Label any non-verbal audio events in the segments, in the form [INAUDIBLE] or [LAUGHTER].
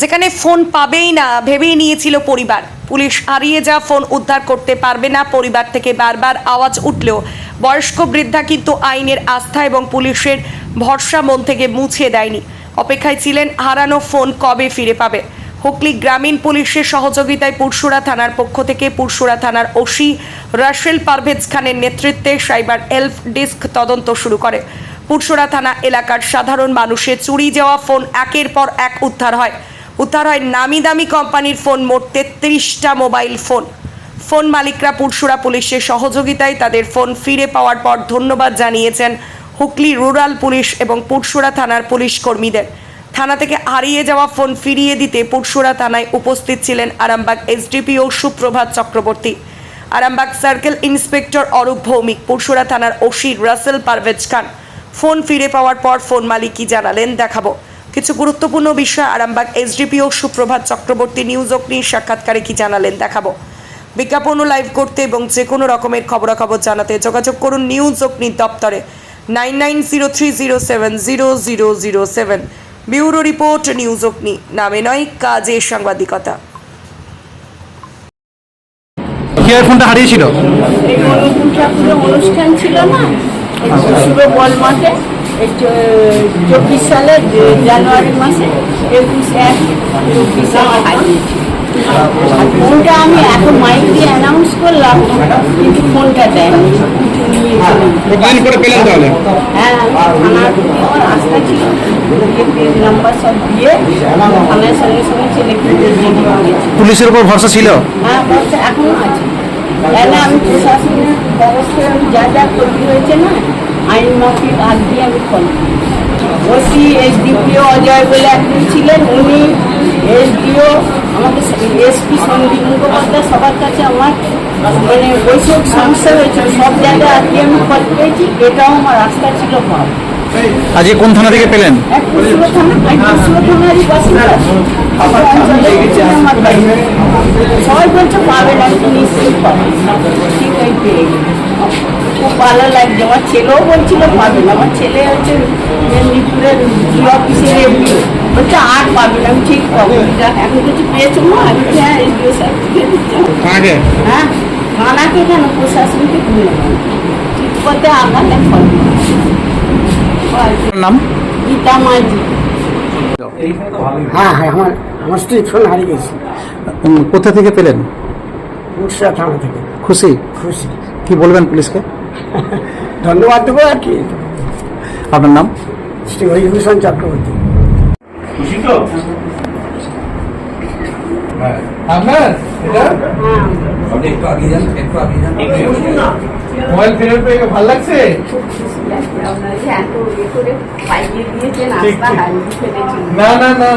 যেখানে ফোন পাবেই না, ভেবেই নিয়েছিল পরিবার। পুলিশ হারিয়ে যা ফোন উদ্ধার করতে পারবে না, পরিবার থেকে বারবার আওয়াজ উঠলেও। বয়স্ক বৃদ্ধা কিন্তু আইনের আস্থা এবং পুলিশের ভরসা মন থেকে মুছে দেয়নি। অপেক্ষায় ছিলেন হারানো ফোন কবে ফিরে পাবে? হুগলি গ্রামীণ পুলিশের সহযোগিতায় পুরসুরা থানার পক্ষ থেকে পুরসুরা থানার ওসি রাশেল পারভেজ খানের নেতৃত্বে সাইবার এলফ ডিস্ক তদন্ত শুরু করে। পুরসুরা থানা এলাকার সাধারণ মানুষের চুরি যাওয়া ফোন একের পর এক উদ্ধার হয়। হয় নামি দামি কোম্পানির ফোন মোট তেত্রিশটা মোবাইল ফোন। ফোন মালিকরা পুরসুরা পুলিশের সহযোগিতায় তাদের ফোন ফিরে পাওয়ার পর ধন্যবাদ জানিয়েছেন হুগলি রুরাল পুলিশ এবং পুরসুরা থানার পুলিশ কর্মীদের। থানা থেকে হারিয়ে যাওয়া ফোন ফিরিয়ে দিতে পুরসুরা থানায় উপস্থিত ছিলেন Arambagh SDPO Suprabhat Chakraborty. Arambagh circle inspector Arup Bhowmik, Pursurah থানার ওসি রাসেল পারভেজ খান। ফোন ফিরে পাওয়ার পর ফোন মালিক কি জানালেন, দেখাবো। কিছু গুরুত্বপূর্ণ বিষয় আরামবাগ এসডিপিও সুপ্রভাত চক্রবর্তী নিউজ অগ্নির সাক্ষাৎকারে কি জানালেন দেখাবো। বিজ্ঞাপন ও লাইভ করতে এবং যে কোনো রকমের খবরাখবর জানাতে যোগাযোগ করুন নিউজ অগ্নির দপ্তরে। Nine nine zero three zero seven zero zero zero seven bureau report news Agni. নামে নয় কাজে সাংবাদিকতা। ফোনটা হারিয়েছিল? অনুষ্ঠান ছিল না? চব্বিশ সালের জানুয়ারি মাসে একুশ এক চব্বিশ আমার হারিয়েছি আর ফোনটা আমি এখন মাইক দিয়ে অ্যানাউন্স করলাম কিন্তু ফোনটা দেয়নি। কতদিন পরে পেলেন তাহলে। হ্যাঁ থানার আমার আস্থা ছিল নাম্বার সব দিয়ে থানার সঙ্গে সঙ্গে ছেলেকে পুলিশের উপর ভরসা ছিল? হ্যাঁ বলছে এখনও আছে। তাহলে আমি প্রশাসনের ব্যবস্থায় আমি যা যা ক্ষতি হয়েছে না আইন মাফিক হাত দিয়ে আমি ফল ওসি এসডিপিও অজয় বলে একজন ছিলেন উনি এসডিও আমাকে এসপি সন্দীপ মুখোপাধ্যায় সবার কাছে আমার মানে ওইসব সমস্যা হয়েছে সব জায়গায় আর কি আমি ফল পেয়েছি এটাও আমার রাস্তা ছিল পাওয়া আজকে কোন থানা থেকে পেলেন? এক থানা থানারই বাসিন্দা। আমার আমার সবাই বলছে পাবেন আমি তো নিশ্চয়ই পাবেন ঠিক পেয়ে গেছি। খুব ভালো লাগছে আমার ছেলেও বলছিল পাবেন আমার ছেলে হচ্ছে মেদিনীপুরের জি অফিসের এমপি বলছে আর পাবেন আমি ঠিক পাবো এখন কিছু পেয়েছ মা আমি হ্যাঁ সার্টিফিকেট হ্যাঁ থানাকে কেন প্রশাসনকে ভুলে ঠিক আগালে ফল নাম গীতা মাঝি হ্যাঁ হ্যাঁ আমার আমার স্ত্রী ফোন হারিয়ে গেছে। কোথা থেকে পেলেন? থানা থেকে। খুশি? খুশি। কি বলবেন পুলিশকে? ধন্যবাদ দেবো আর কি। আপনার নাম? শ্রী হরিভূষণ চক্রবর্তী। আপনার এটা? মোবাইল ফেরত পেয়ে ভালো লাগছে। না না না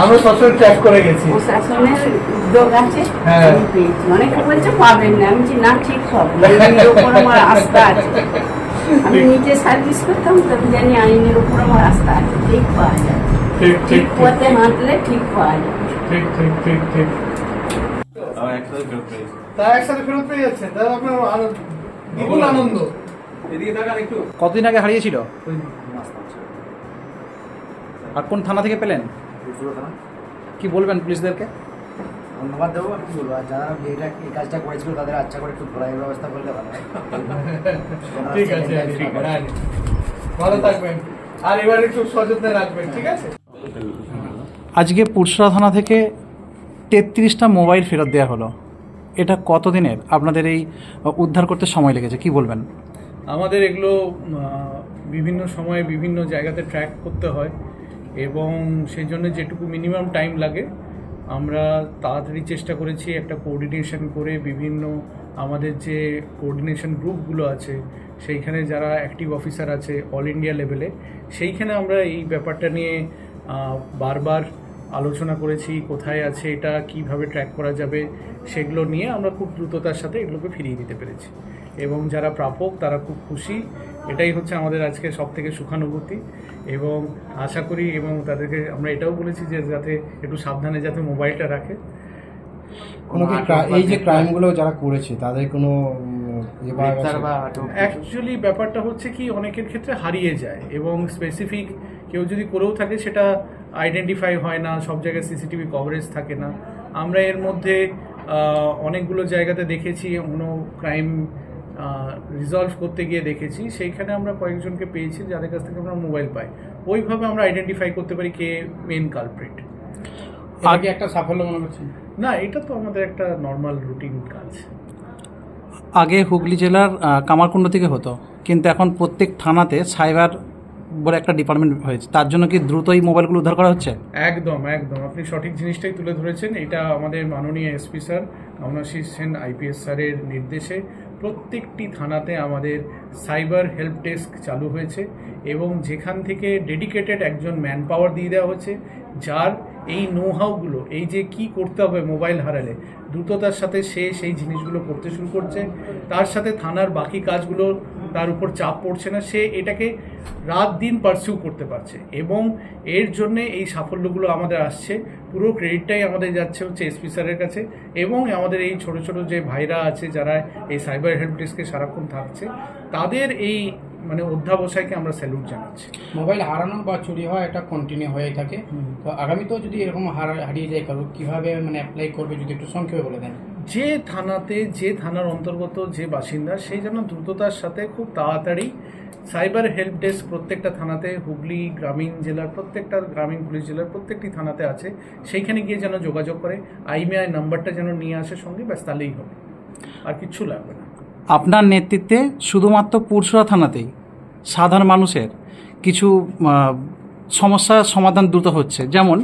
আমরা সবসময় ট্র্যাক করে গেছি। প্রশাসনের উদ্যোগ আছে হ্যাঁ। অনেকে বলছে পাবেন না আমি না ঠিক হবে আমার আস্থা আছে আমি নিজে সার্ভিস করতাম তো আমি জানি আইনের উপর আমার আস্থা আছে ঠিক পাওয়া যায়। ঠিক ঠিক ঠিক পথে হাঁটলে ঠিক পাওয়া যায়। ঠিক ঠিক ঠিক ঠিক। তা একসাথে ফেরত পেয়ে যাচ্ছেন তাহলে আপনার আনন্দ। দ্বিগুণ আনন্দ কতদিন আগে হারিয়েছিল? আর কোন থানা থেকে পেলেন? কি বলবেন পুলিশদেরকে? ধন্যবাদ দেবো আর কি বলব? আর যারা এটা এই কাজটা করেছিল তাদের আচ্ছা করে একটু ঘোরার ব্যবস্থা করলে ভালো [LAUGHS] ঠিক আছে ঠিক আছে। ভালো থাকবেন। আর এবার একটু সচেতন রাখবেন ঠিক আছে? আজকে পুরসরা থানা থেকে তেত্রিশটা মোবাইল ফেরত দেওয়া হলো। এটা কতদিনের? আপনাদের এই উদ্ধার করতে সময় লেগেছে, কি বলবেন? আমাদের এগুলো বিভিন্ন সময়ে বিভিন্ন জায়গাতে ট্র্যাক করতে হয় এবং সেই জন্য যেটুকু মিনিমাম টাইম লাগে, আমরা তাড়াতাড়ি চেষ্টা করেছি একটা কোঅর্ডিনেশন করে বিভিন্ন আমাদের যে কোঅর্ডিনেশন গ্রুপগুলো আছে, সেইখানে যারা অ্যাক্টিভ অফিসার আছে অল ইন্ডিয়া লেভেলে সেইখানে আমরা এই ব্যাপারটা নিয়ে বারবার আলোচনা করেছি কোথায় আছে এটা কীভাবে ট্র্যাক করা যাবে সেগুলো নিয়ে আমরা খুব দ্রুততার সাথে এগুলোকে ফিরিয়ে দিতে পেরেছি। এবং যারা প্রাপক তারা খুব খুশি। এটাই হচ্ছে আমাদের আজকে সব থেকে সুখানুভূতি। এবং আশা করি এবং তাদেরকে আমরা এটাও বলেছি যে যাতে একটু সাবধানে যাতে মোবাইলটা রাখে। কোনো কি এই যে ক্রাইমগুলো যারা করেছে তাদের কোনো? অ্যাকচুয়ালি ব্যাপারটা হচ্ছে কি অনেকের ক্ষেত্রে হারিয়ে যায় এবং স্পেসিফিক কেউ যদি করেও থাকে সেটা আইডেন্টিফাই হয় না সব জায়গায় সিসিটিভি কভারেজ থাকে না। আমরা এর মধ্যে অনেকগুলো জায়গাতে দেখেছি কোনো ক্রাইম রিজলভ করতে গিয়ে দেখেছি। সেইখানে আমরা কয়েকজনকে পেয়েছি যাদের কাছ থেকে আমরা মোবাইল পাই। ওইভাবে আমরা আইডেন্টিফাই করতে পারি কে মেন কালপ্রিট আগে একটা সাফল্য মনে করছেন না এটা তো আমাদের একটা নর্মাল রুটিন কাজ। আগে হুগলি জেলার কামারকুণ্ড থেকে হতো। কিন্তু এখন প্রত্যেক থানাতে সাইবার বলে একটা ডিপার্টমেন্ট হয়েছে। তার জন্য কি দ্রুতই মোবাইলগুলো উদ্ধার করা হচ্ছে? একদম একদম। আপনি সঠিক জিনিসটাই তুলে ধরেছেন। এটা আমাদের মাননীয় SP sir Amanashis Sen IPS স্যারের নির্দেশে প্রত্যেকটি থানাতে আমাদের সাইবার হেল্প ডেস্ক চালু হয়েছে এবং যেখান থেকে ডেডিকেটেড একজন ম্যান পাওয়ার দিয়ে দেওয়া হচ্ছে, যার এই নো হাউগুলো এই যে কি করতে হবে মোবাইল হারালে, দ্রুততার সাথে সে সেই জিনিসগুলো করতে শুরু করছে। তার সাথে থানার বাকি কাজগুলো তার উপর চাপ পড়ছে না সে এটাকে রাত দিন পারসিউ করতে পারছে। এবং এর জন্যে এই সাফল্যগুলো আমাদের আসছে। পুরো ক্রেডিটটাই আমাদের যাচ্ছে হচ্ছে এসপি স্যারের কাছে। এবং আমাদের এই ছোট ছোট যে ভাইরা আছে যারা এই সাইবার হেল্প ডেস্কে সারাক্ষণ থাকছে তাদের এই মানে অধ্যাবসায়কে আমরা স্যালুট জানাচ্ছি। মোবাইল হারানো বা চুরি হওয়া এটা কন্টিনিউ হয়ে থাকে। তো আগামীতেও যদি এরকম হারা- হারিয়ে যায় কারও কীভাবে মানে অ্যাপ্লাই করবে যদি একটু সংক্ষেপে বলে দেন? যে থানাতে যে থানার অন্তর্গত যে বাসিন্দা সেই যেন দ্রুততার সাথে খুব তাড়াতাড়ি সাইবার হেল্প ডেস্ক প্রত্যেকটা থানাতে হুগলি গ্রামীণ জেলার প্রত্যেকটা গ্রামীণ পুলিশ জেলার প্রত্যেকটি থানাতে আছে সেইখানে গিয়ে যেন যোগাযোগ করে আইমিআই নাম্বারটা যেন নিয়ে আসে সঙ্গে ব্যাস তাহলেই হবে। আর কিচ্ছু লাগবে না। আপনার নেতৃত্বে শুধুমাত্র পুরসুরা থানাতেই সাধারণ মানুষের কিছু আহ, সমস্যার সমাধান দ্রুত হচ্ছে। যেমন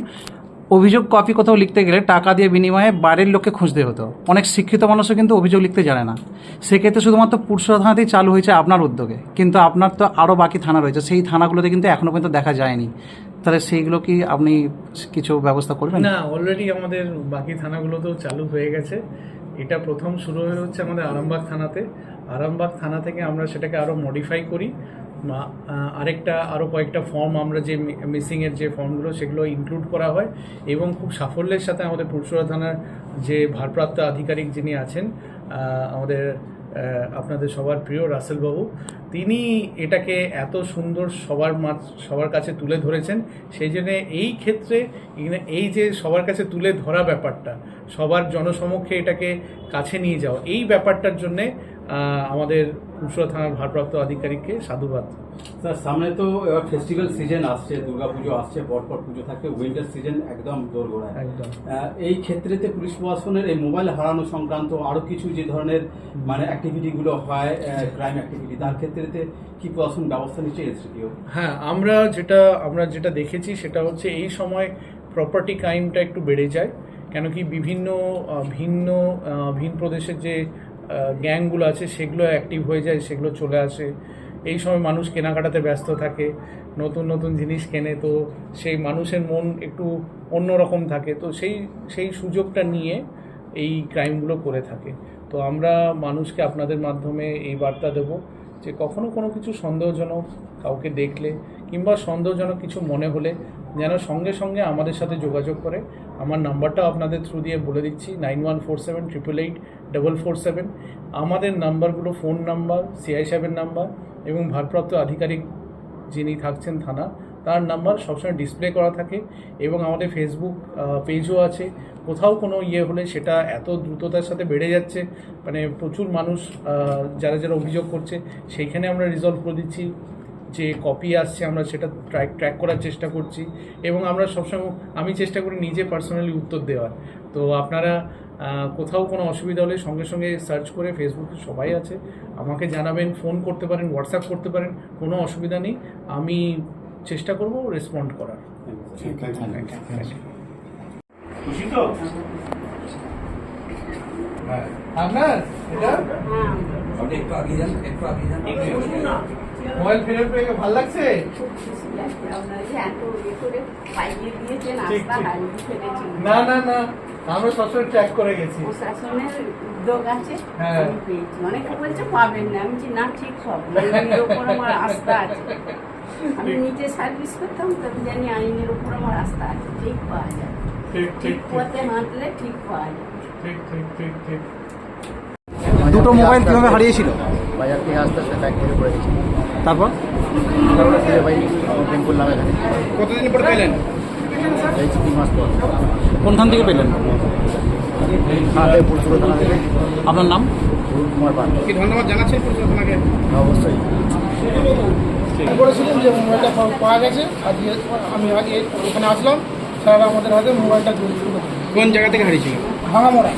অভিযোগ কপি কোথাও লিখতে গেলে টাকা দিয়ে বিনিময়ে বাইরের লোককে খুঁজতে হতো। অনেক শিক্ষিত মানুষও কিন্তু অভিযোগ লিখতে জানে না। সেক্ষেত্রে শুধুমাত্র পুরসুরা থানাতেই চালু হয়েছে আপনার উদ্যোগে। কিন্তু আপনার তো আরও বাকি থানা রয়েছে। সেই থানাগুলোতে কিন্তু এখনও পর্যন্ত দেখা যায়নি। তাহলে সেইগুলো কি আপনি কিছু ব্যবস্থা করবেন? না অলরেডি আমাদের বাকি থানাগুলোতেও চালু হয়ে গেছে। এটা প্রথম শুরু হয়ে হচ্ছে আমাদের আরামবাগ থানাতে। আরামবাগ থানা থেকে আমরা সেটাকে আরও মডিফাই করি। আরেকটা আরও কয়েকটা ফর্ম আমরা যে মিসিংয়ের যে ফর্মগুলো সেগুলো ইনক্লুড করা হয় এবং খুব সাফল্যের সাথে আমাদের পুরসুরা থানার যে ভারপ্রাপ্ত আধিকারিক যিনি আছেন আমাদের আপনাদের সবার প্রিয় রাসেলবাবু তিনি এটাকে এত সুন্দর সবার মাঝ, সবার কাছে তুলে ধরেছেন। সেই জন্য এই ক্ষেত্রে এই যে সবার কাছে তুলে ধরা ব্যাপারটা, সবার জনসমক্ষে এটাকে কাছে নিয়ে যাওয়া, এই ব্যাপারটার জন্যে আমাদের কুশলা থানার ভারপ্রাপ্ত আধিকারিককে সাধুবাদ। স্যার সামনে তো এবার ফেস্টিভ্যাল সিজন আসছে দুর্গাপুজো আসছে পরপর পুজো থাকবে উইন্টার সিজন একদম দোরগোড়ায়। একদম। এই ক্ষেত্রেতে পুলিশ প্রশাসনের এই মোবাইল হারানো সংক্রান্ত আরও কিছু যে ধরনের মানে অ্যাক্টিভিটি গুলো হয় ক্রাইম অ্যাক্টিভিটি তার ক্ষেত্রেতে কি প্রশাসন ব্যবস্থা নিচ্ছে এসডিও হ্যাঁ আমরা যেটা আমরা যেটা দেখেছি সেটা হচ্ছে এই সময় প্রপার্টি ক্রাইমটা একটু বেড়ে যায় কেন কি বিভিন্ন ভিন্ন ভিন প্রদেশের যে গ্যাংগুলো আছে, সেগুলো অ্যাক্টিভ হয়ে যায়, সেগুলো চলে আসে। এই সময় মানুষ কেনাকাটাতে ব্যস্ত থাকে, নতুন নতুন জিনিস কেনে, তো সেই মানুষের মন একটু অন্যরকম থাকে। তো সেই সেই সুযোগটা নিয়ে এই ক্রাইমগুলো করে থাকে। তো আমরা মানুষকে আপনাদের মাধ্যমে এই বার্তা দেব যে কখনো কোনো কিছু সন্দেহজনক কাউকে দেখলে কিংবা সন্দেহজনক কিছু মনে হলে যেন সঙ্গে সঙ্গে আমাদের সাথে যোগাযোগ করে। আমার নাম্বারটাও আপনাদের থ্রু দিয়ে বলে দিচ্ছি nine one four seven triple eight double four seven আমাদের নাম্বারগুলো ফোন নাম্বার সিআই সাহেবের নাম্বার এবং ভারপ্রাপ্ত আধিকারিক যিনি থাকছেন থানা, তার নাম্বার সবসময় ডিসপ্লে করা থাকে এবং আমাদের ফেসবুক পেজও আছে। কোথাও কোনো ইয়ে হলে সেটা এত দ্রুততার সাথে বেড়ে যাচ্ছে মানে প্রচুর মানুষ যারা যারা অভিযোগ করছে, সেইখানে আমরা রিজলভ করে দিচ্ছি। যে কপি আসছে আমরা সেটা ট্র্যাক ট্র্যাক করার চেষ্টা করছি এবং আমরা সবসময় আমি চেষ্টা করি নিজে পার্সোনালি উত্তর দেওয়ার। তো আপনারা কোথাও কোনো অসুবিধা হলে সঙ্গে সঙ্গে সার্চ করে ফেসবুকে সবাই আছে। আমাকে জানাবেন ফোন করতে পারেন হোয়াটসঅ্যাপ করতে পারেন কোনো অসুবিধা নেই। আমি চেষ্টা করব রেসপন্ড করার। খুশি তো? আপনার এটা? আপনি একটু আগে যান একটু আগে যান। মোবাইল ফেরত পেয়ে ভালো লাগছে? করে না না না আমরা সবসময় ট্র্যাক করে গেছি। প্রশাসনের উদ্যোগ আছে হ্যাঁ। আমি পেয়েছি অনেকে বলছে পাবেন না আমি না ঠিক। সব আমার আস্থা আছে আমি নিজে সার্ভিস করতাম তবে জানি আইনের ওপর আমার আস্থা আছে ঠিক পাওয়া যায় ঠিক পথে হাঁটলে ঠিক। পাওয়া যায় ঠিক ঠিক ঠিক ঠিক। দুটো মোবাইল কীভাবে হারিয়েছিল? বাজার থেকে আস্তে আস্তে ব্যাগ থেকে পড়ে গেছি তারপর? তারপরে ফিরে ভাই প্রেম করলাম এখানে কতদিন পরে পেলেন? এই তিন মাস পর। কোনখান থেকে পেলেন? থেকে আপনার নাম? কি ধন্যবাদ জানাচ্ছেন প্রশাসনকে অবশ্যই। করেছিলেন যে মোবাইলটা পাওয়া- গেছে আজকে আমি আগে এখানে আসলাম স্যার আমাদের হাতে মোবাইলটা কোন জায়গা থেকে হারিয়েছিল? ভাঙামোড়া।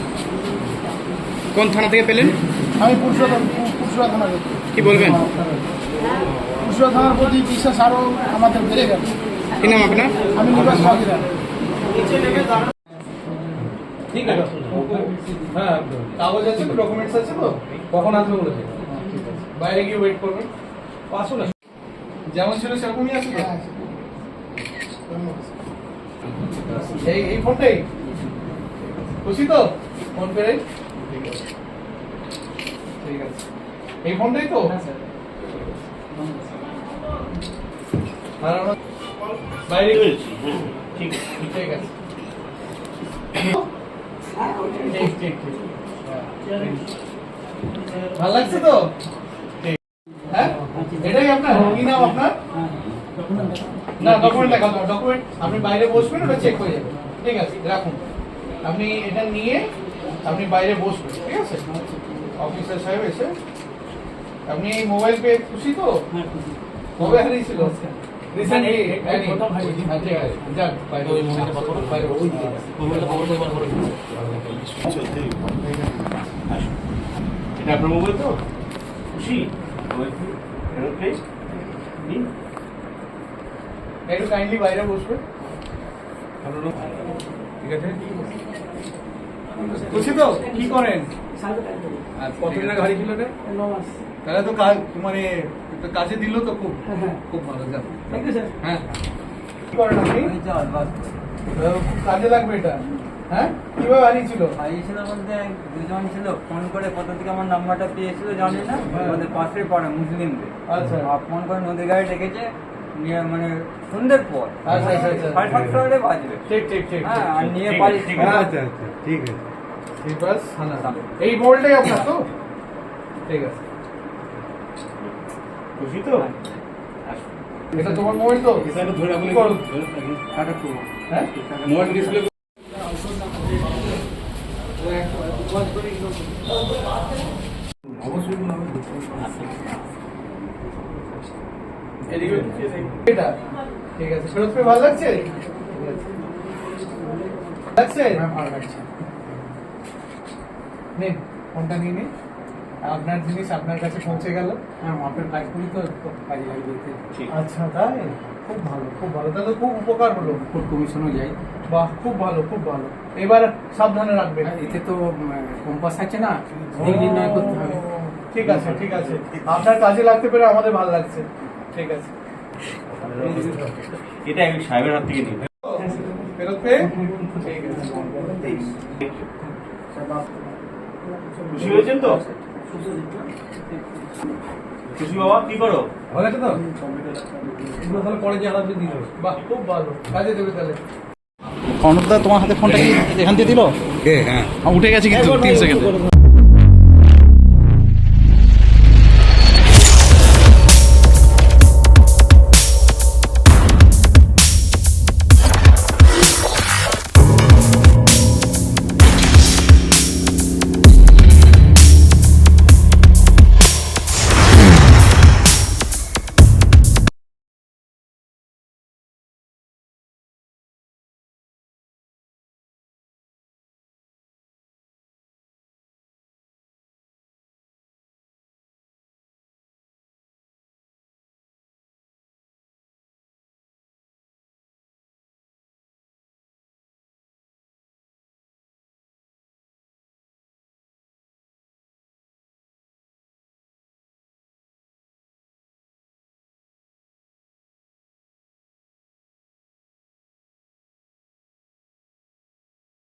কোন থানা থেকে পেলেন? আমি পুরসুরা পুরসুরা থানা থেকে। কি বলবেন? থানার প্রতি বিশ্বাস আরও আমাদের বেড়ে গেল কি নাম আপনার? আমি নিবাস সহজিরা ঠিক আছে। হ্যাঁ কাগজ আছে তো ডকুমেন্টস আছে তো? কখন আসবে বলেছে? বাইরে গিয়ে ওয়েট করবেন আসুন। যেমন ছিল সেরকমই আছে এই এই ফোনটাই খুশি তো? ফোন পেরে ঠিক আছে। ঠিক আছে এই ফোনটাই তো? আর আমরা- বাইরে ঠিক ঠিক আছে। ঠিক ঠিক ঠিক। ভালো লাগছে তো? হ্যাঁ? এটাই আপনার? কি নাম আপনার? না ডকুমেন্ট দেখাও ডকুমেন্ট আপনি বাইরে বসবেন ওটা চেক হয়ে যাবে। ঠিক আছে রাখুন। আপনি এটা নিয়ে আপনি বাইরে বসবেন ঠিক আছে? অফিসার সাহেব এসে আপনি এই মোবাইল পেয়ে খুশি তো? কবে হারিয়েছিল? এটা আপনার মোবাইল তো? খুশি? একটু কাইন্ডলি বাইরে বসবে ঠিক আছে? খুশি তো? কি করেন? আর কতদিন আগে হারিয়েছিল তাহলে তো কাজ মানে তো কাজে দিল তো খুব খুব ভালো যান হ্যাঁ। কি করেন আপনি? তো খুব কাজে লাগবে এটা। হ্যাঁ? কীভাবে হারিয়েছিল হারিয়েছিল বলতে দুজন ছিল ফোন করে কোথা থেকে আমার নাম্বারটা পেয়েছিল জানি না আমাদের পাশে পড়ে মুসলিমদের। আচ্ছা। ফোন করে নদীর গাড়ি ডেকেছে মানে পর। আচ্ছা, আচ্ছা, আচ্ছা। বাজবে। ঠিক ঠিক ঠিক হ্যাঁ আর নিয়ে হ্যাঁ। আচ্ছা আচ্ছা ঠিক আছে ঠিক এই মোবাইলটাই আপনার তো? ঠিক আছে। খুশি তো? এটা তোমার মোবাইল তো? ধরে রাখুন তো। হ্যাঁ? মোবাইল ডিসপ্লে এদিকে এটা? ঠিক আছে। ফেরত পেয়ে ভালো লাগছে? লাগছে? ভালো লাগছে। নিন ফোনটা নিয়ে নিন। আপনার জিনিস আপনার কাছে পৌঁছে গেল। হ্যাঁ আপনার কাজ করি তো কাজে লাগবে আচ্ছা তাই? খুব ভালো খুব ভালো। তাহলে খুব উপকার হলো। কোর্ট কমিশনও যাই বাহ খুব ভালো খুব ভালো। এবার সাবধানে রাখবেন। এতে তো কম্পাস আছে না দিক নির্ণয় করতে হবে। ঠিক আছে ঠিক আছে। আপনার কাজে লাগতে পেরে আমাদের ভালো লাগছে। ঠিক আছে। এটা এক সাহেবের হাত থেকে ফেরত পেয়ে? ঠিক আছে। খুশি হয়েছেন তো? খুশি বাবা কি করো? ভালো আছে তো? এগুলো তাহলে পরে যে আলাদা দিল বাহ খুব ভালো। কাজে দেবে তাহলে। কর্ণদা তোমার হাতে ফোনটা কি? এখান দিয়ে দিল? হ্যাঁ। উঠে গেছে কিন্তু তিন সেকেন্ডে